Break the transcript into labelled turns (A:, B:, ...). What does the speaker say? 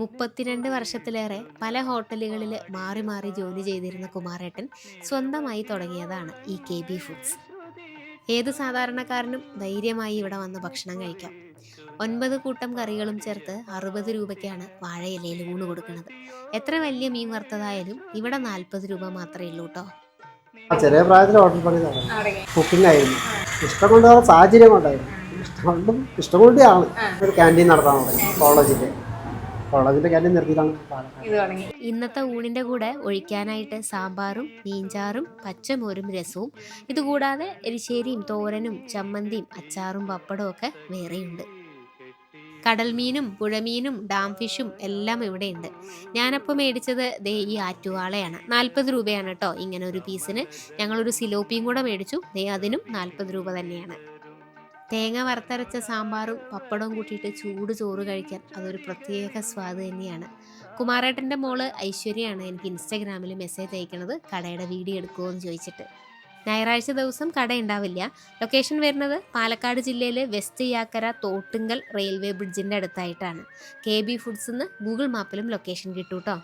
A: മുപ്പത്തിരണ്ട് വർഷത്തിലേറെ പല ഹോട്ടലുകളിൽ മാറി മാറി ജോലി ചെയ്തിരുന്ന കുമാരേട്ടൻ സ്വന്തമായി തുടങ്ങിയതാണ് ഈ കെ ബി ഫുഡ്സ്. ഏത് സാധാരണക്കാരനും ധൈര്യമായി ഇവിടെ വന്ന് ഭക്ഷണം കഴിക്കാം. ഒൻപത് കൂട്ടം കറികളും ചേർത്ത് അറുപത് രൂപയ്ക്കാണ് വാഴയിലയിൽ ഊണ് കൊടുക്കുന്നത്. എത്ര വലിയ മീൻ വറുത്തതായാലും ഇവിടെ നാൽപ്പത് രൂപ മാത്രമേ ഉള്ളൂ കേട്ടോ.
B: ചെറിയ പ്രായത്തിൽ ഹോട്ടൽ പണി കുക്കിംഗ് ആയിരുന്നു ഇഷ്ടം കൊണ്ട് സാഹചര്യം കൊണ്ടായിരുന്നു ഇഷ്ടം കൊണ്ടും ഇഷ്ടം കൊണ്ടാണ് ഒരു ക്യാന്റീൻ നടത്താൻ തുടങ്ങി കോളേജിന്റെ കോളേജിന്റെ
C: കാര്യം തുടങ്ങി.
A: ഇന്നത്തെ ഊണിന്റെ കൂടെ ഒഴിക്കാനായിട്ട് സാമ്പാറും മീൻചാറും പച്ചമോരും രസവും ഇതുകൂടാതെ എരിശ്ശേരിയും തോരനും ചമ്മന്തിയും അച്ചാറും പപ്പടവും ഒക്കെ വേറെയുണ്ട്. കടൽമീനും പുഴമീനും ഡാം ഫിഷും എല്ലാം ഇവിടെയുണ്ട്. ഞാനപ്പോൾ മേടിച്ചത് ദേ ഈ ആറ്റുവാളയാണ്. നാൽപ്പത് രൂപയാണ് കേട്ടോ ഇങ്ങനെ ഒരു പീസിന്. ഞങ്ങളൊരു സിലോപ്പിയും കൂടെ മേടിച്ചു. ദേ അതിനും നാൽപ്പത് രൂപ തന്നെയാണ്. തേങ്ങ വറുത്തരച്ച സാമ്പാറും പപ്പടവും കൂട്ടിയിട്ട് ചൂട് ചോറ് കഴിക്കാൻ അതൊരു പ്രത്യേക സ്വാദ് തന്നെയാണ്. കുമാരേട്ടന്റെ മോൾ ഐശ്വര്യയാണ് എനിക്ക് ഇൻസ്റ്റാഗ്രാമിൽ മെസ്സേജ് അയക്കണത് കടയുടെ വീഡിയോ എടുക്കുമോ എന്ന് ചോദിച്ചിട്ട്. ഞായറാഴ്ച ദിവസം കട ഉണ്ടാവില്ല. ലൊക്കേഷൻ വരുന്നത് പാലക്കാട് ജില്ലയിലെ വെസ്റ്റ് യാക്കര തോട്ടുങ്കൽ റെയിൽവേ ബ്രിഡ്ജിന്റെ അടുത്തായിട്ടാണ്. കെ ബി ഫുഡ്സ് എന്ന് ഗൂഗിൾ മാപ്പിലും ലൊക്കേഷൻ കിട്ടൂട്ടോ.